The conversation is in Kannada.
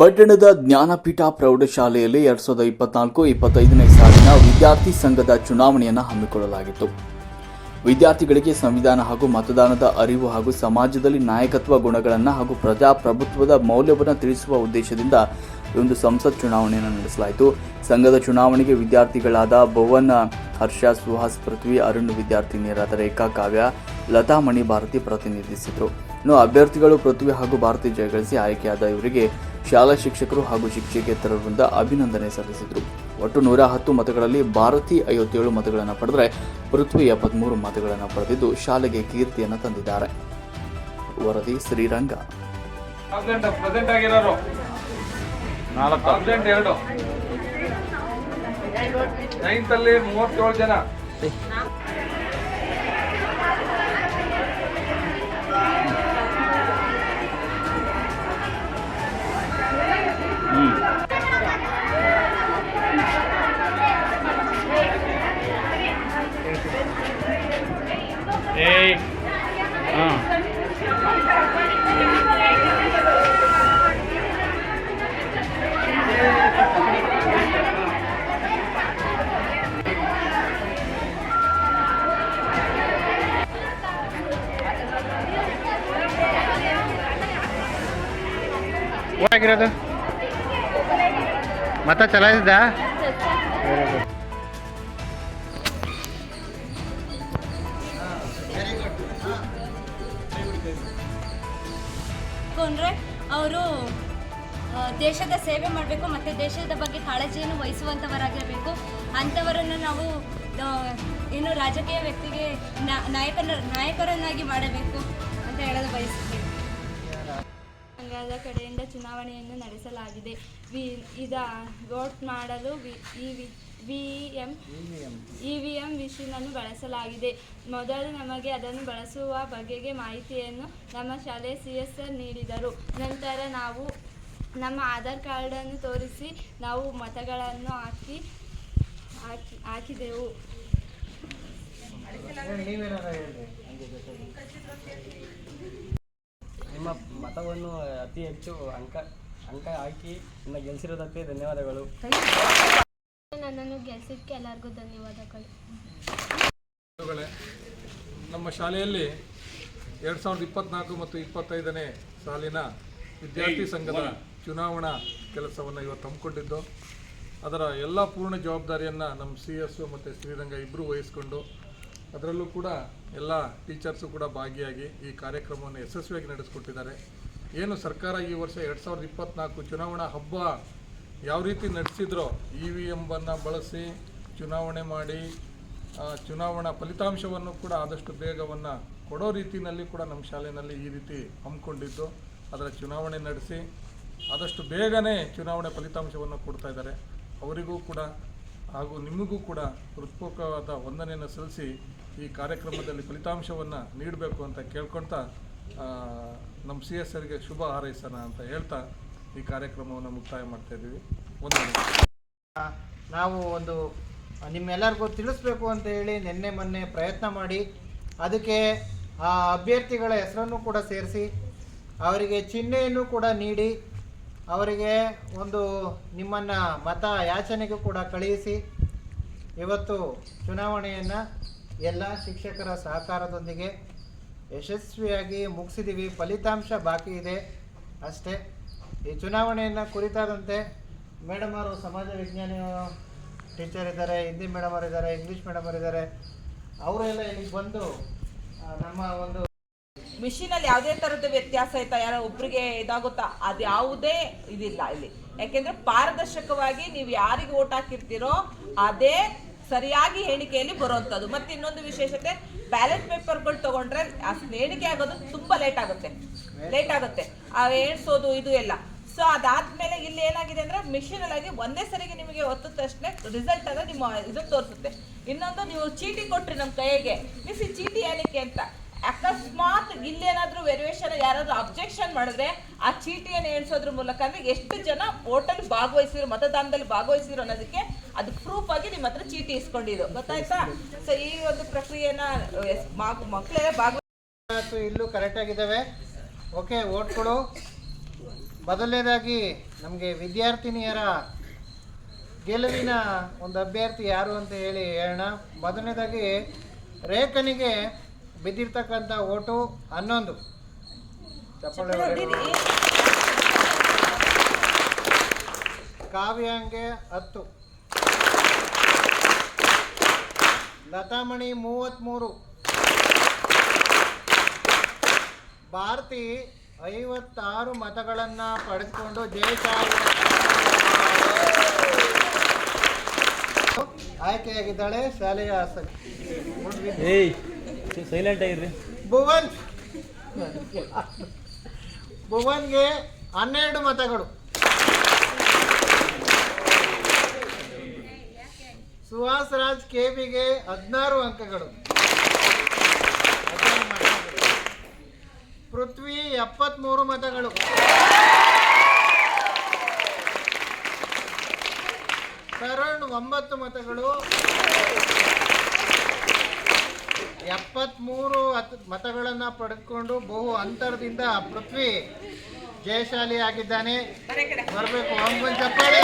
ಪಟ್ಟಣದ ಜ್ಞಾನಪೀಠ ಪ್ರೌಢಶಾಲೆಯಲ್ಲಿ ಎರಡ್ ಸಾವಿರದ ಇಪ್ಪತ್ನಾಲ್ಕು ಇಪ್ಪತ್ತೈದನೇ ಸಾಲಿನ ವಿದ್ಯಾರ್ಥಿ ಸಂಘದ ಚುನಾವಣೆಯನ್ನು ಹಮ್ಮಿಕೊಳ್ಳಲಾಗಿತ್ತು. ವಿದ್ಯಾರ್ಥಿಗಳಿಗೆ ಸಂವಿಧಾನ ಹಾಗೂ ಮತದಾನದ ಅರಿವು ಹಾಗೂ ಸಮಾಜದಲ್ಲಿ ನಾಯಕತ್ವ ಗುಣಗಳನ್ನು ಹಾಗೂ ಪ್ರಜಾಪ್ರಭುತ್ವದ ಮೌಲ್ಯವನ್ನು ತಿಳಿಸುವ ಉದ್ದೇಶದಿಂದ ಒಂದು ಸಂಸತ್ ಚುನಾವಣೆಯನ್ನು ನಡೆಸಲಾಯಿತು. ಸಂಘದ ಚುನಾವಣೆಗೆ ವಿದ್ಯಾರ್ಥಿಗಳಾದ ಭುವನ್, ಹರ್ಷ, ಸುಹಾಸ್, ಪೃಥ್ವಿ, ಅರುಣ್ ವಿದ್ಯಾರ್ಥಿನಿಯರಾದ ರೇಖಾ, ಕಾವ್ಯ, ಲತಾ ಮಣಿ ಭಾರತಿ ಪ್ರತಿನಿಧಿಸಿದರು. ಇನ್ನು ಅಭ್ಯರ್ಥಿಗಳು ಪೃಥ್ವಿ ಹಾಗೂ ಭಾರತಿ ಜಯಗಳಿಸಿ ಆಯ್ಕೆಯಾದ ಇವರಿಗೆ ಶಾಲಾ ಶಿಕ್ಷಕರು ಹಾಗೂ ಶಿಕ್ಷಕೇತರರಿಂದ ಅಭಿನಂದನೆ ಸಲ್ಲಿಸಿದರು. ಒಟ್ಟು ನೂರ ಹತ್ತು ಮತಗಳಲ್ಲಿ ಭಾರತಿ ಐವತ್ತೇಳು ಮತಗಳನ್ನು ಪಡೆದರೆ ಪೃಥ್ವಿ ಎಪ್ಪತ್ಮೂರು ಮತಗಳನ್ನು ಪಡೆದಿದ್ದು ಶಾಲೆಗೆ ಕೀರ್ತಿಯನ್ನು ತಂದಿದ್ದಾರೆ. ವರದಿ ಶ್ರೀರಂಗ. ಆಬ್ಸೆಂಟ್ ಆಗಿರೋದು ಮತ ಚಲಾಯಿಸ್ದ ಅವರು ದೇಶದ ಸೇವೆ ಮಾಡಬೇಕು, ಮತ್ತು ದೇಶದ ಬಗ್ಗೆ ಕಾಳಜಿಯನ್ನು ವಹಿಸುವಂಥವರಾಗಿರಬೇಕು ಅಂಥವರನ್ನು ನಾವು ಏನು ರಾಜಕೀಯ ವ್ಯಕ್ತಿಗೆ ನಾಯಕನ, ನಾಯಕರನ್ನಾಗಿ ಮಾಡಬೇಕು ಅಂತ ಹೇಳಲು ಬಯಸುತ್ತೇನೆ ಸಂಘದ ಕಡೆಯಿಂದ ಚುನಾವಣೆಯನ್ನು ನಡೆಸಲಾಗಿದೆ. ವಿ ಇದ ವೋಟ್ ಮಾಡಲು V E V V M E V M ಮಿಷಿನನ್ನು ಬಳಸಲಾಗಿದೆ. ಮೊದಲು ನಮಗೆ ಅದನ್ನು ಬಳಸುವ ಬಗೆಗೆ ಮಾಹಿತಿಯನ್ನು ನಮ್ಮ ಶಾಲೆ ಸಿ ಎಸ್ ಆರ್ ನೀಡಿದರು. ನಂತರ ನಾವು ನಮ್ಮ ಆಧಾರ್ ಕಾರ್ಡನ್ನು ತೋರಿಸಿ ನಾವು ಮತಗಳನ್ನು ಹಾಕಿ ಹಾಕಿ ಹಾಕಿದೆವು. ಮತವನ್ನು ಅತಿ ಹೆಚ್ಚು ಅಂಕ ಅಂಕ ಹಾಕಿ ನಿಮ್ಮ ಗೆಲ್ಸಿರೋದಕ್ಕೆ ಧನ್ಯವಾದಗಳು. ನನ್ನನ್ನು ಗೆಲ್ಸಿದ್ದಕ್ಕೆ ಎಲ್ಲರಿಗೂ ಧನ್ಯವಾದಗಳು. ನಮ್ಮ ಶಾಲೆಯಲ್ಲಿ ಎರಡು ಸಾವಿರದ ಇಪ್ಪತ್ನಾಲ್ಕು ಮತ್ತು ಇಪ್ಪತ್ತೈದನೇ ಸಾಲಿನ ವಿದ್ಯಾರ್ಥಿ ಸಂಘದ ಚುನಾವಣಾ ಕೆಲಸವನ್ನು ಇವತ್ತು ಹಮ್ಮಿಕೊಂಡಿದ್ದು. ಅದರ ಎಲ್ಲ ಪೂರ್ಣ ಜವಾಬ್ದಾರಿಯನ್ನು ನಮ್ಮ ಸಿ ಎಸ್ ಮತ್ತು ಶ್ರೀರಂಗ ಇಬ್ಬರು ವಹಿಸ್ಕೊಂಡು ಅದರಲ್ಲೂ ಕೂಡ ಎಲ್ಲ ಟೀಚರ್ಸು ಕೂಡ ಭಾಗಿಯಾಗಿ ಈ ಕಾರ್ಯಕ್ರಮವನ್ನು ಯಶಸ್ವಿಯಾಗಿ ನಡೆಸಿಕೊಟ್ಟಿದ್ದಾರೆ. ಏನು ಸರ್ಕಾರ ಈ ವರ್ಷ ಎರಡು ಸಾವಿರದ ಇಪ್ಪತ್ನಾಲ್ಕು ಚುನಾವಣಾ ಹಬ್ಬ ಯಾವ ರೀತಿ ನಡೆಸಿದ್ರೋ ಇ ವಿ ಎಂಬನ್ನು ಬಳಸಿ ಚುನಾವಣೆ ಮಾಡಿ ಚುನಾವಣಾ ಫಲಿತಾಂಶವನ್ನು ಕೂಡ ಆದಷ್ಟು ಬೇಗವನ್ನು ಕೊಡೋ ರೀತಿಯಲ್ಲಿ ಕೂಡ ನಮ್ಮ ಶಾಲೆಯಲ್ಲಿ ಈ ರೀತಿ ಹಮ್ಮಿಕೊಂಡಿದ್ದು. ಅದರ ಚುನಾವಣೆ ನಡೆಸಿ ಆದಷ್ಟು ಬೇಗನೆ ಚುನಾವಣೆ ಫಲಿತಾಂಶವನ್ನು ಕೊಡ್ತಾ ಇದ್ದಾರೆ. ಅವರಿಗೂ ಕೂಡ ಹಾಗೂ ನಿಮಗೂ ಕೂಡ ಹೃತ್ಪೂರ್ವಕವಾದ ವಂದನೆಯನ್ನು ಸಲ್ಲಿಸಿ ಈ ಕಾರ್ಯಕ್ರಮದಲ್ಲಿ ಫಲಿತಾಂಶವನ್ನು ನೀಡಬೇಕು ಅಂತ ಕೇಳ್ಕೊಳ್ತಾ ನಮ್ಮ ಸಿ ಎಸ್ ಶುಭ ಹಾರೈಸೋಣ ಅಂತ ಹೇಳ್ತಾ ಈ ಕಾರ್ಯಕ್ರಮವನ್ನು ಮುಕ್ತಾಯ ಮಾಡ್ತಾ ಇದ್ದೀವಿ. ಒಂದು ನಾವು ಒಂದು, ನಿಮ್ಮೆಲ್ಲರಿಗೂ ತಿಳಿಸ್ಬೇಕು ಅಂತ ಹೇಳಿ ನಿನ್ನೆ ಮೊನ್ನೆ ಪ್ರಯತ್ನ ಮಾಡಿ ಅದಕ್ಕೆ ಆ ಅಭ್ಯರ್ಥಿಗಳ ಹೆಸರನ್ನು ಕೂಡ ಸೇರಿಸಿ, ಅವರಿಗೆ ಚಿಹ್ನೆಯನ್ನು ಕೂಡ ನೀಡಿ, ಅವರಿಗೆ ಒಂದು ನಿಮ್ಮನ್ನು ಮತ ಯಾಚನೆಗೂ ಕೂಡ ಕಳುಹಿಸಿ, ಇವತ್ತು ಚುನಾವಣೆಯನ್ನು ಎಲ್ಲ ಶಿಕ್ಷಕರ ಸಹಕಾರದೊಂದಿಗೆ ಯಶಸ್ವಿಯಾಗಿ ಮುಗಿಸಿದ್ದೀವಿ ಫಲಿತಾಂಶ ಬಾಕಿ ಇದೆ. ಅಷ್ಟೇ. ಈ ಚುನಾವಣೆಯನ್ನು ಕುರಿತಾದಂತೆ ಮೇಡಮ್ ಅವರು ಸಮಾಜ ವಿಜ್ಞಾನಿ ಟೀಚರ್ ಇದ್ದಾರೆ, ಹಿಂದಿ ಮೇಡಮ್ ಅವರು ಇದ್ದಾರೆ, ಇಂಗ್ಲೀಷ್ ಮೇಡಮ್ ಅವರು ಇದ್ದಾರೆ. ಅವರೆಲ್ಲ ಇಲ್ಲಿಗೆ ಬಂದು ನಮ್ಮ ಒಂದು ಮಿಷಿನಲ್ಲಿ ಯಾವುದೇ ಥರದ ವ್ಯತ್ಯಾಸ ಆಯ್ತಾ ಯಾರೋ ಒಬ್ಬರಿಗೆ ಇದಾಗುತ್ತಾ? ಅದು ಯಾವುದೇ ಇದಿಲ್ಲ ಇಲ್ಲಿ. ಯಾಕೆಂದ್ರೆ ಪಾರದರ್ಶಕವಾಗಿ ನೀವು ಯಾರಿಗೆ ಓಟ್ ಹಾಕಿರ್ತೀರೋ, ಅದೇ ಸರಿಯಾಗಿ ಎಣಿಕೆಯಲ್ಲಿ ಬರುವಂಥದ್ದು ಮತ್ತೆ ಇನ್ನೊಂದು ವಿಶೇಷತೆ ಬ್ಯಾಲೆಟ್ ಪೇಪರ್ಗಳು ತಗೊಂಡ್ರೆ ಎಣಿಕೆ ಆಗೋದು ತುಂಬಾ ಲೇಟ್ ಆಗುತ್ತೆ. ಲೇಟ್ ಆಗುತ್ತೆ. ಆ ಎಣಿಸೋದು ಇದು ಎಲ್ಲ. ಸೊ ಅದಾದ್ಮೇಲೆ ಇಲ್ಲಿ ಏನಾಗಿದೆ ಅಂದ್ರೆ ಮಿಷಿನ್ ಆಗಿ ಒಂದೇ ಸರಿಗೆ ನಿಮಗೆ ಒತ್ತ ತಕ್ಷಣ ರಿಸಲ್ಟ್ ಅಂದ್ರೆ ನಿಮ್ಮ ಇದು ತೋರಿಸುತ್ತೆ. ಇನ್ನೊಂದು ನೀವು ಚೀಟಿ ಕೊಟ್ರಿ ನಮ್ಮ ಕೈಗೆ. ಮಿಸ್ ಈ ಚೀಟಿ ಏನಕ್ಕೆ ಅಂತ? ಅಕಸ್ಮಾತ್ ಇಲ್ಲೇನಾದ್ರೂ ವೆರಿಯೇಷನ್ ಯಾರಾದ್ರೂ ಅಬ್ಜೆಕ್ಷನ್ ಮಾಡಿದ್ರೆ ಆ ಚೀಟಿಯನ್ನು ಎಣಿಸೋದ್ರ ಮೂಲಕ ಅಂದ್ರೆ ಎಷ್ಟು ಜನ ಓಟಲ್ ಭಾಗವಹಿಸಿದ್ರು, ಮತದಾನದಲ್ಲಿ ಭಾಗವಹಿಸಿದ್ರು ಅನ್ನೋದಕ್ಕೆ ಅದು ಪ್ರೂಫ್ ಆಗಿ ನಿಮ್ಮ ಹತ್ರ ಚೀಟಿ ಇಸ್ಕೊಂಡಿದ್ದು ಗೊತ್ತಾಯ್ತಾ ಸೊ ಈ ಒಂದು ಪ್ರಕ್ರಿಯೆನ ಮಕ್ಕಳೆಲ್ಲ ಭಾಗ ಇಲ್ಲೂ ಇಲ್ಲೂ ಕರೆಕ್ಟಾಗಿದ್ದಾವೆ ಓಕೆ ಓಟ್ಗಳು ಮೊದಲನೇದಾಗಿ ನಮಗೆ ವಿದ್ಯಾರ್ಥಿನಿಯರ ಗೆಲುವಿನ ಒಂದು ಅಭ್ಯರ್ಥಿ ಯಾರು ಅಂತ ಹೇಳಿ ಹೇಳೋಣ ಮೊದಲನೇದಾಗಿ ರೇಖನಿಗೆ ಬಿದ್ದಿರ್ತಕ್ಕಂಥ ಓಟು ಹನ್ನೊಂದು ಕಾವ್ಯಾಂಗೆ ಹತ್ತು ಲತಾಮಣಿ ಮೂವತ್ತ್ಮೂರು ಭಾರತಿ ಐವತ್ತಾರು ಮತಗಳನ್ನು ಪಡೆದುಕೊಂಡು ಜಯಶಾಲಿ ಆಯ್ಕೆಯಾಗಿದ್ದಾಳೆ ಶಾಲೆಯ ಸೈಲೆಂಟ್ ಆಗಿರಿ ಭುವನ್. ಭುವನ್ಗೆ ಹನ್ನೆರಡು ಮತಗಳು. ಸುಹಾಸ್ ರಾಜ್ ಕೆಬಿಗೆ ಹದಿನಾರು ಅಂಕಗಳು. ಪೃಥ್ವಿ ಎಪ್ಪತ್ಮೂರು ಮತಗಳು. ತರುಣ್ ಒಂಬತ್ತು ಮತಗಳು. ಎಪ್ಪತ್ಮೂರು ಹತ್- ಮತಗಳನ್ನ ಪಡೆದುಕೊಂಡು ಬಹು ಅಂತರದಿಂದ ಪೃಥ್ವಿ ಜಯಶಾಲಿ ಆಗಿದ್ದಾನೆ ಬರಬೇಕು ಒಂದು ಚಪ್ಪಾಳೆ